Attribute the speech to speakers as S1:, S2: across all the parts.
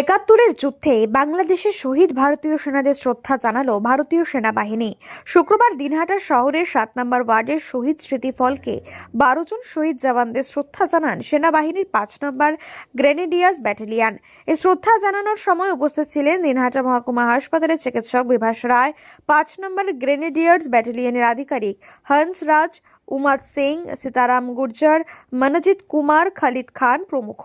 S1: একাত্তরের যুদ্ধে বাংলাদেশের শহীদ ভারতীয় সেনাদের শ্রদ্ধা জানালো ভারতীয় সেনাবাহিনী। শুক্রবার দিনহাটা শহরের সাত নম্বর ওয়ার্ডের শহীদ স্মৃতিফলকে বারো জন শহীদ জওয়ানদের শ্রদ্ধা জানান সেনাবাহিনীর পাঁচ নম্বর গ্রেনেডিয়ার্স ব্যাটালিয়ান। এ শ্রদ্ধা জানানোর সময় উপস্থিত ছিলেন দিনহাটা মহকুমা হাসপাতালের চিকিৎসক বিভাস রায়, পাঁচ নম্বর গ্রেনেডিয়ার্স ব্যাটালিয়নের আধিকারিক হংস রাজ উমাদ সিং, সীতারাম গুর্জার, মনজিৎ কুমার, খালিদ খান প্রমুখ।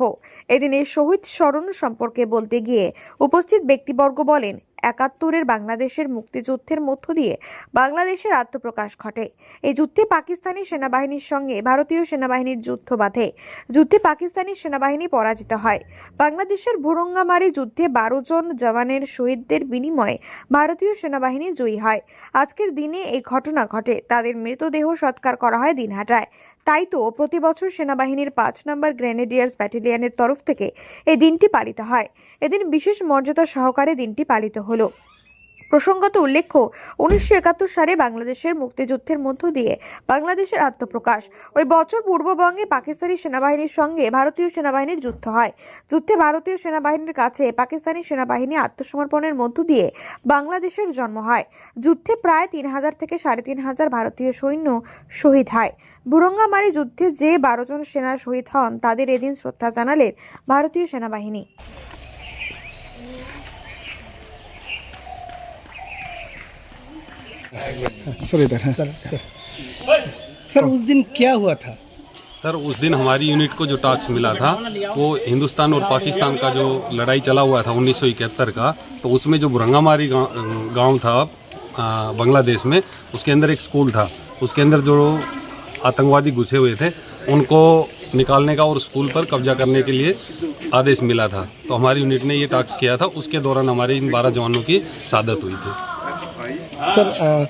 S1: এদিনের শহীদ স্মরণ সম্পর্কে বলতে গিয়ে উপস্থিত ব্যক্তিবর্গ বলেন একাত্তরের বাংলাদেশের মুক্তিযুদ্ধের মধ্য দিয়ে বাংলাদেশের আত্মপ্রকাশ ঘটে। এই যুদ্ধে পাকিস্তানি সেনাবাহিনীর সঙ্গে ভারতীয় সেনাবাহিনীর যুদ্ধ বাধে। যুদ্ধে পাকিস্তানি সেনাবাহিনী পরাজিত হয়। বাংলাদেশের ভুরঙ্গামারি যুদ্ধে বারো জন জওয়ানের শহীদদের বিনিময়ে ভারতীয় সেনাবাহিনী জয়ী হয়। আজকের দিনে এই ঘটনা ঘটে। তাদের মৃতদেহ সৎকার করা হয় দিনহাটায়। তাই তো প্রতি বছর সেনাবাহিনীর পাঁচ নম্বর গ্রেনেডিয়ার্স ব্যাটালিয়নের তরফ থেকে এই দিনটি পালিত হয়। এদিন বিশেষ মর্যাদা সহকারে দিনটি পালিত হলো। প্রসঙ্গত উল্লেখ্য, উনিশশো একাত্তর সালে বাংলাদেশের মুক্তিযুদ্ধের মধ্য দিয়ে বাংলাদেশের আত্মপ্রকাশ। ওই বছর পূর্ববঙ্গে পাকিস্তানি সেনাবাহিনীর সঙ্গে ভারতীয় সেনাবাহিনীর যুদ্ধ হয়। যুদ্ধে ভারতীয় সেনাবাহিনীর কাছে পাকিস্তানি সেনাবাহিনী আত্মসমর্পণের মধ্য দিয়ে বাংলাদেশের জন্ম হয়। যুদ্ধে প্রায় তিন হাজার থেকে সাড়ে তিন হাজার ভারতীয় সৈন্য শহীদ হয়। বুরঙ্গামারি যুদ্ধে যে বারো জন সেনা শহীদ হন, তাদের এদিন শ্রদ্ধা জানালেন ভারতীয় সেনাবাহিনী।
S2: सर इधर है।
S3: सर। उस दिन क्या हुआ था?
S4: सर उस दिन हमारी यूनिट को जो टास्क मिला था वो हिंदुस्तान और पाकिस्तान का जो लड़ाई चला हुआ था उन्नीस सौ इकहत्तर का तो उसमें जो बुरंगामारी गाँव गाँव था बांग्लादेश में उसके अंदर एक स्कूल था। उसके अंदर जो आतंकवादी घुसे हुए थे उनको निकालने का और स्कूल पर कब्जा करने के लिए आदेश मिला था। तो हमारी यूनिट ने ये टास्क किया था उसके दौरान हमारे इन बारह जवानों की शादत हुई थी।
S3: सर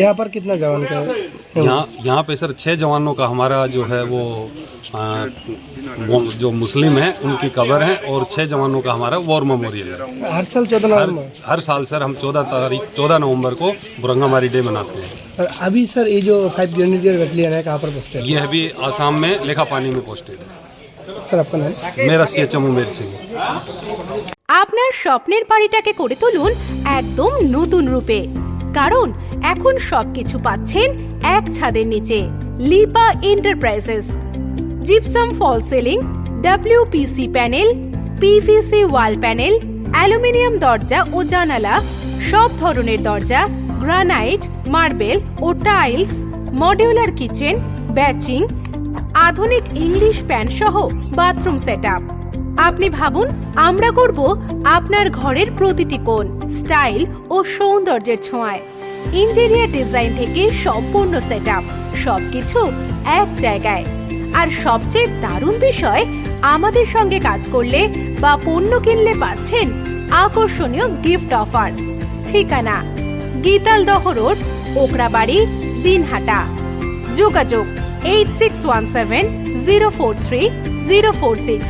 S3: यहाँ पर कितना जवान का
S4: यहाँ यहाँ पे सर छः जवानों का हमारा जो है वो, आ, वो जो मुस्लिम है उनकी कबर है और छः जवानों का हमारा वॉर मेमोरियल है।
S3: हर साल चौदह
S4: हर,
S3: नवंबर?
S4: हर साल सर हम चौदह तारीख चौदह नवंबर को बुरंगामारी डे मनाते हैं।
S3: अभी सर ये जो फाइव ग्रेनेडियर बैटलियन है कहाँ पर पोस्टेड
S4: ये अभी आसाम में लेखापानी में पोस्टेड है।
S3: सर आपका नाम?
S4: मेरा C H M Umer Singh.
S5: আপনার স্বপ্নের বাড়িটাকে করে তুলুন একদম নতুন রূপে। কারণ এখন সবকিছু পাচ্ছেন এক ছাদের নিচে, Lipa enterprises. Gypsum false ceiling, WPC panel, PVC wall panel, aluminium দরজা ও জানালা, সব ধরনের দরজা, গ্রানাইট, মার্বেল ও টাইলস, মডিউলার কিচেন, ব্যাচিং, আধুনিক ইংলিশ প্যান সহ বাথরুম সেটআপ। আপনি ভাবুন, আমরা করব আপনার ঘরের প্রতিটি কোণ, স্টাইল ও সৌন্দর্যের ছোঁয়ায়। ইন্টেরিয়ার ডিজাইন থেকে সম্পূর্ণ সেট আপ সবকিছু এক জায়গায়। আর সবচেয়ে দারুণ বিষয়, আমাদের সঙ্গে কাজ করলে বা পণ্য কিনলে পাচ্ছেন আকর্ষণীয় গিফট অফার। ঠিকানা, গীতালদহ রোড ওকরাবাড়ি দিনহাটা। যোগাযোগ, eight six one seven zero four three zero four six.